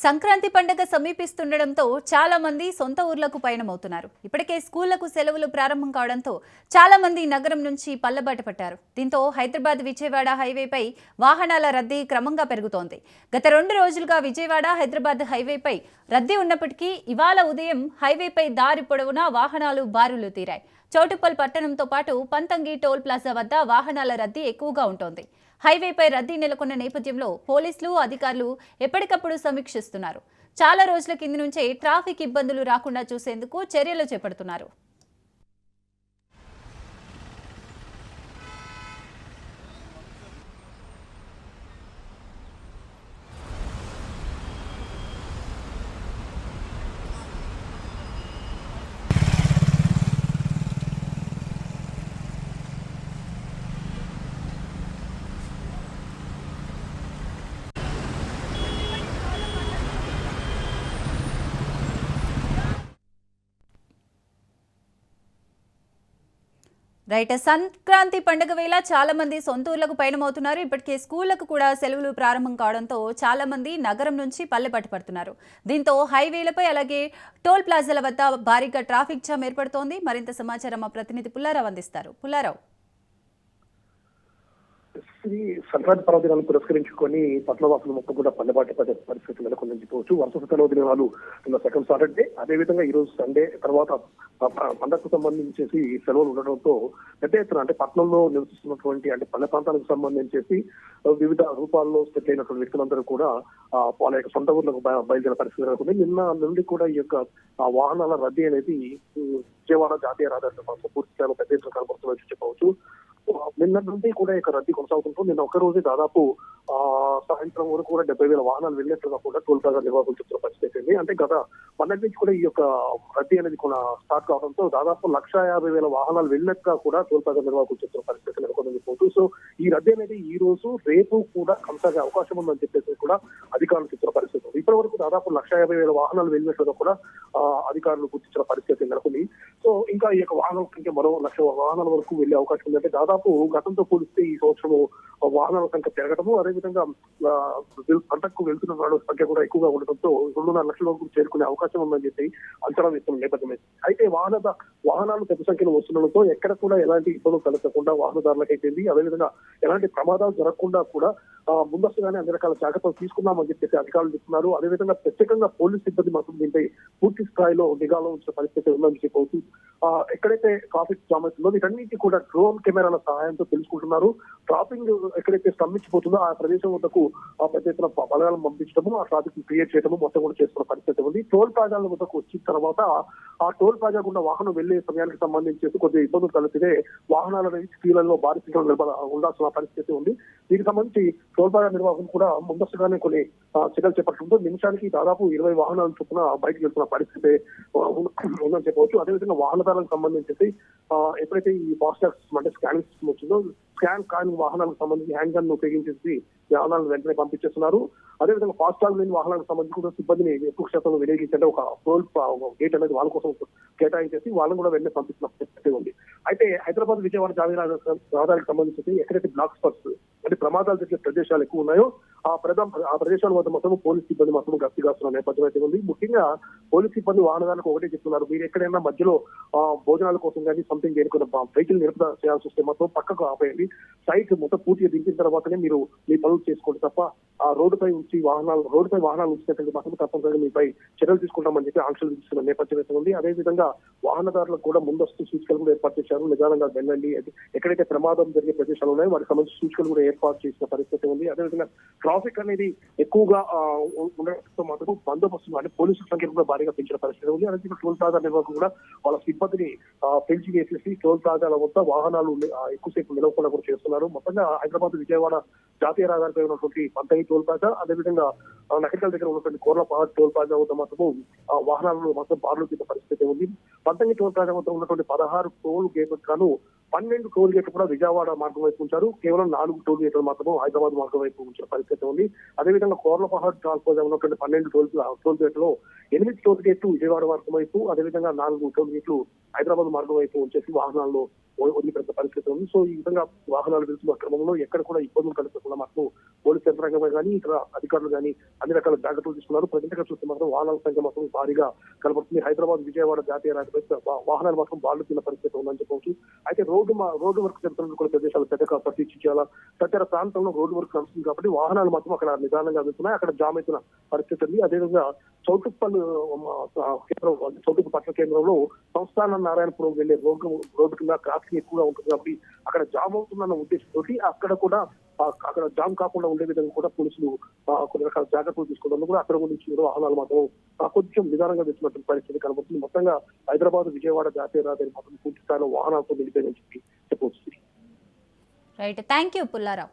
సంక్రాంతి పండుగ సమీపిస్తుండటంతో చాలా మంది సొంత ఊర్లకు పయనమవుతున్నారు. ఇప్పటికే స్కూళ్ళకు సెలవులు ప్రారంభం కావడంతో చాలా మంది నగరం నుంచి పల్లబాట పట్టారు. దీంతో హైదరాబాద్ విజయవాడ హైవేపై వాహనాల రద్దీ క్రమంగా పెరుగుతోంది. గత రెండు రోజులుగా విజయవాడ హైదరాబాద్ హైవేపై రద్దీ ఉన్నప్పటికీ ఇవాళ ఉదయం హైవేపై దారి పొడవునా వాహనాలు బారులు తీరాయి. చౌటుప్పల్ పట్టణంతో పాటు పంతంగి టోల్ ప్లాజా వద్ద వాహనాల రద్దీ ఎక్కువగా ఉంటోంది. హైవేపై రద్దీ నెలకొన్న నేపథ్యంలో పోలీసులు అధికారులు ఎప్పటికప్పుడు సమీక్షిస్తున్నారు. చాలా రోజుల కింది నుంచే ట్రాఫిక్ ఇబ్బందులు రాకుండా చూసేందుకు చర్యలు చేపడుతున్నారు. రైట్ సంక్రాంతి పండుగ వేళ చాలా మంది సొంత ఊర్లకు పయనమవుతున్నారు. ఇప్పటికే స్కూళ్ళకు కూడా సెలవులు ప్రారంభం కావడంతో చాలా మంది నగరం నుంచి పల్లె పట్టుపడుతున్నారు దీంతో హైవేలపై అలాగే టోల్ ప్లాజాల వద్ద భారీగా ట్రాఫిక్ జామ్ ఏర్పడుతోంది. మరింత సమాచారం మా ప్రతినిధి పుల్లారావు అందిస్తారు. పుల్లారావు. శ్రీ సంక్రాంతి పర్వదినాలను పురస్కరించుకొని పట్లవాసులు మొత్తం కూడా పల్లెబాటు పడే పరిస్థితి నెలకొందని చెప్పవచ్చు వరుస సెలవు దినాలు నిన్న సెకండ్ సాటర్డే అదేవిధంగా ఈ రోజు సండే తర్వాత పండగకు సంబంధించేసి సెలవులు ఉండడంతో పెద్ద ఎత్తున అంటే పట్నంలో నివసిస్తున్నటువంటి అంటే పల్లె ప్రాంతాలకు సంబంధించేసి వివిధ రూపాల్లో సెట్ అయినటువంటి వ్యక్తులందరూ కూడా వాళ్ళ యొక్క సొంత ఊర్లకు బయలుదేరిన బయలుదేరే పరిస్థితి నెలకొంది. నిన్న నుండి కూడా ఈ యొక్క వాహనాల రద్దీ అనేది విజయవాడ జాతీయ రహదారి పూర్తి స్థాయిలో పెద్ద ఎత్తున కనబడుతున్నట్టు చెప్పవచ్చు. నిన్న నుండి కూడా ఇక్కడ రద్దీ కొనసాగుతుంటూ నిన్న ఒక రోజు దాదాపు ఆ సాయంత్రం వరకు కూడా డెబ్బై వేల వాహనాలు వెళ్ళినట్లుగా కూడా టోల్ ప్లాజా నిర్వాహకులు చెప్తున్న పరిస్థితి అంటే గత మొన్నటి నుంచి కూడా ఈ యొక్క రద్దీ అనేది కొన స్టార్ట్ కావడంతో దాదాపు లక్ష యాభై వేల వాహనాలు వెళ్ళినట్టుగా కూడా టోల్ ప్లాజా నిర్వాహకులు చెప్తున్న పరిస్థితి నెలకొందని పోతూ సో ఈ రద్దీ అనేది ఈ రోజు రేపు కూడా కొనసాగే అవకాశం ఉందని చెప్పేసి కూడా అధికారులు చెప్తున్న పరిస్థితి. ఇప్పటి వరకు దాదాపు లక్ష యాభై వేల వాహనాలు వెళ్ళినట్లుగా కూడా అధికారులు గుర్తించిన పరిస్థితి నెలకొని సో ఇంకా ఈ యొక్క వాహనాల సంఖ్య మరో లక్ష వాహనాల వరకు వెళ్ళే అవకాశం ఉందంటే దాదాపు గతంతో పోలిస్తే ఈ సంవత్సరం వాహనాల సంఖ్య పెరగడము అదేవిధంగా పంటకు వెళ్తున్న వాళ్ళ సంఖ్య కూడా ఎక్కువగా ఉండడంతో రెండున్నర లక్షల వరకు చేరుకునే అవకాశం ఉందని చెప్పి అంచనా వేస్తున్న నేపథ్యమే. అయితే వాహన వాహనాలు పెద్ద సంఖ్యలో వస్తుండడంతో ఎక్కడ కూడా ఎలాంటి ఇబ్బందులు కలగకుండా వాహనదారులకు అయిపోయింది అదేవిధంగా ఎలాంటి ప్రమాదాలు జరగకుండా కూడా ముందస్తుగానే అన్ని రకాల జాగ్రత్తలు తీసుకున్నామని చెప్పేసి అధికారులు చెప్తున్నారు. అదేవిధంగా ప్రత్యేకంగా పోలీస్ సిబ్బంది మాత్రం దీనిపై పూర్తి స్థాయిలో నిఘాలో ఉంచిన పరిస్థితి ఉందని చెప్పవచ్చు. ఎక్కడైతే ట్రాఫిక్ జామ్ అవుతుందో వీటన్నిటి కూడా డ్రోన్ కెమెరాల సహాయంతో తెలుసుకుంటున్నారు. ట్రాఫిక్ ఎక్కడైతే స్తంభించిపోతుందో ఆ ప్రదేశం వద్దకు ఆ పెద్ద ఎత్తున బలగాలను పంపించడము ఆ ట్రాఫిక్ క్రియేట్ చేయడము మొత్తం కూడా చేస్తున్న పరిస్థితి ఉంది. టోల్ ప్లాజాల వద్దకు వచ్చిన తర్వాత ఆ టోల్ ప్లాజా గుండా వాహనం వెళ్ళే సమయానికి సంబంధించి కొద్దిగా ఇబ్బందులు తలెత్తితే వాహనాల స్త్రీలలో భారీ సంఖ్యలో ఉండాల్సిన పరిస్థితి ఉంది. దీనికి సంబంధించి టోల్ నిర్వాహకులు కూడా ముందస్తుగానే కొన్ని చర్యలు చేపట్టడంతో నిమిషానికి దాదాపు ఇరవై వాహనాల చొప్పున బయటకు వెళ్తున్న పరిస్థితి ఉందని చెప్పవచ్చు. అదేవిధంగా వాహనదారులకు సంబంధించి ఎప్పుడైతే ఈ ఫాస్టాగ్ అంటే స్కానింగ్ సిస్టమ్ వచ్చిందో స్కాన్ కాని వాహనాలకు సంబంధించి హ్యాండ్ గన్ ఉపయోగించేసి వాహనాలను వెంటనే పంపించేస్తున్నారు. అదేవిధంగా ఫాస్టాగ్ లేని వాహనాలకు సంబంధించి కూడా సిబ్బందిని ఎక్కువ శాతంలో వినియోగించంటే ఒక టోల్ గేట్ అనేది వాళ్ళ కోసం కేటాయించేసి వాళ్ళని కూడా వెంటనే పంపిస్తున్న పరిస్థితి ఉంది. అయితే హైదరాబాద్ విజయవాడ జాతీయ రహదారికి సంబంధించి ఎక్కడైతే బ్లాక్ స్పాట్స్ అంటే ప్రమాదాలు జరిగే ప్రదేశాలు ఎక్కువ ఉన్నాయో ఆ ప్రధా ఆ ప్రదేశాల వద్ద మొత్తం పోలీస్ సిబ్బంది మొత్తం గస్తీ కాస్తున్న నేపథ్యం అయితే ఉంది. ముఖ్యంగా పోలీస్ సిబ్బంది వాహనదారులకు ఒకటే చెప్తున్నారు. మీరు ఎక్కడైనా మధ్యలో భోజనాల కోసం కానీ సంథింగ్ చేరుకున్న వెహికల్ నిలుపుదల చేయాల్సి వస్తే మొత్తం పక్కకు ఆపేయండి. సైట్ మొత్తం పూర్తిగా దించిన తర్వాతనే మీరు మీ పనులు చేసుకోండి తప్ప ఆ రోడ్డుపై ఉంచి వాహనాలు రోడ్డుపై వాహనాలు ఉంచినట్లయితే మాత్రం తప్పనిసరిగా మీపై చర్యలు తీసుకుంటామని చెప్పి ఆంక్షలు విధిస్తున్న నేపథ్యం అయితే ఉంది. అదేవిధంగా వాహనదారులకు కూడా ముందస్తు సూచికలు కూడా ఏర్పాటు చేశారు. నిదానంగా వెళ్ళండి. ఎక్కడైతే ప్రమాదం జరిగే ప్రదేశాలు ఉన్నాయో వాటికి సంబంధించిన సూచికలు కూడా ఏర్పాటు చేసిన పరిస్థితి ఉంది. అదేవిధంగా ట్రాఫిక్ అనేది ఎక్కువగా ఆ, ఉండడంతో మాత్రం బందోబస్తు అంటే పోలీసుల సంఖ్య కూడా భారీగా పెంచిన పరిస్థితి ఉంది. అలాగే టోల్ ప్లాజా నిర్వాహకులు కూడా వాళ్ళ సిబ్బందిని పెంచి వేసేసి టోల్ ప్లాజాల వద్ద వాహనాలు ఎక్కువసేపు నిలవకుండా కూడా చేస్తున్నారు. మొత్తంగా హైదరాబాద్ విజయవాడ జాతీయ రహదారిపై ఉన్నటువంటి పంతయి టోల్ ప్లాజా అదేవిధంగా ఆ, నకరికల్ దగ్గర ఉన్నటువంటి కోర్లపహాడ్ టోల్ ప్లాజా వద్ద మాత్రము ఆ, వాహనాలను మొత్తం బార్లు తీసిన పరిస్థితి ఉంది. పంతగి టోల్ ప్లాజా వద్ద ఉన్నటువంటి పదహారు టోల్ గేట్లకు గాను పన్నెండు టోల్ గేట్లు కూడా విజయవాడ మార్గం వైపు ఉంచారు. కేవలం నాలుగు టోల్ గేట్లు మాత్రమే హైదరాబాద్ మార్గం వైపు ఉంచిన పరిస్థితి ఉంది. అదేవిధంగా కోర్లపహాడ్ టోల్ ఉన్నటువంటి పన్నెండు టోల్ టోల్ గేట్లు ఎనిమిది టోల్ గేట్లు విజయవాడ మార్గం వైపు అదేవిధంగా నాలుగు టోల్ గేట్లు హైదరాబాద్ మార్గం వైపు ఉంచేసి వాహనాల్లో వ- పెద్ద పరిస్థితి ఉంది. సో ఈ విధంగా వాహనాలు వెళ్తున్న క్రమంలో ఎక్కడ కూడా ఇబ్బందులు కలగకుండా మాత్రం పోలీస్ యంత్రాంగం కానీ ఇతర అధికారులు కానీ అన్ని రకాల జాగ్రత్తలు తీసుకున్నారు. ప్రజెంట్గా చూస్తే మాత్రం వాహనాల సంఖ్య మాత్రం భారీగా కనబడుతుంది. హైదరాబాద్ విజయవాడ జాతీయ రాజపై వాహనాలు మాత్రం బాలుతున్న పరిస్థితి ఉందని చెప్పవచ్చు. అయితే రోడ్డు రోడ్డు వర్క్ జరుగుతున్న కొన్ని ప్రదేశాలు పెద్దగా ప్రతీక్షించాలా తదితర ప్రాంతంలో రోడ్డు వర్క్ నడుస్తుంది కాబట్టి వాహనాలు మాత్రం అక్కడ నిదానంగా వెళ్తున్నాయి. అక్కడ జామ్ అవుతున్న పరిస్థితి ఉంది. అదేవిధంగా చౌటుప్పల్ కేంద్రం చౌటుప్ప పట్టణ కేంద్రంలో సంస్థాన నారాయణపురం వెళ్ళే రోడ్డు రోడ్డు కింద ట్రాఫిక్ ఎక్కువగా ఉంటుంది కాబట్టి అక్కడ జామ్ అవుతుందన్న ఉద్దేశంతో అక్కడ కూడా అక్కడ జామ్ కాకుండా ఉండే విధంగా కూడా పోలీసులు కొన్ని రకాల జాగ్రత్తలు తీసుకుంటారు కూడా అక్కడ నుంచి కూడా వాహనాలు మాత్రం కొంచెం నిదానంగా తెచ్చినటువంటి పరిస్థితి కనబడుతుంది. మొత్తంగా హైదరాబాద్ విజయవాడ జాతీయ రహదారి మాత్రం పూర్తి స్థాయిలో వాహనాలతో నిలిపోయిందని చెప్పి చెప్పవచ్చు. Right thank you Pullarao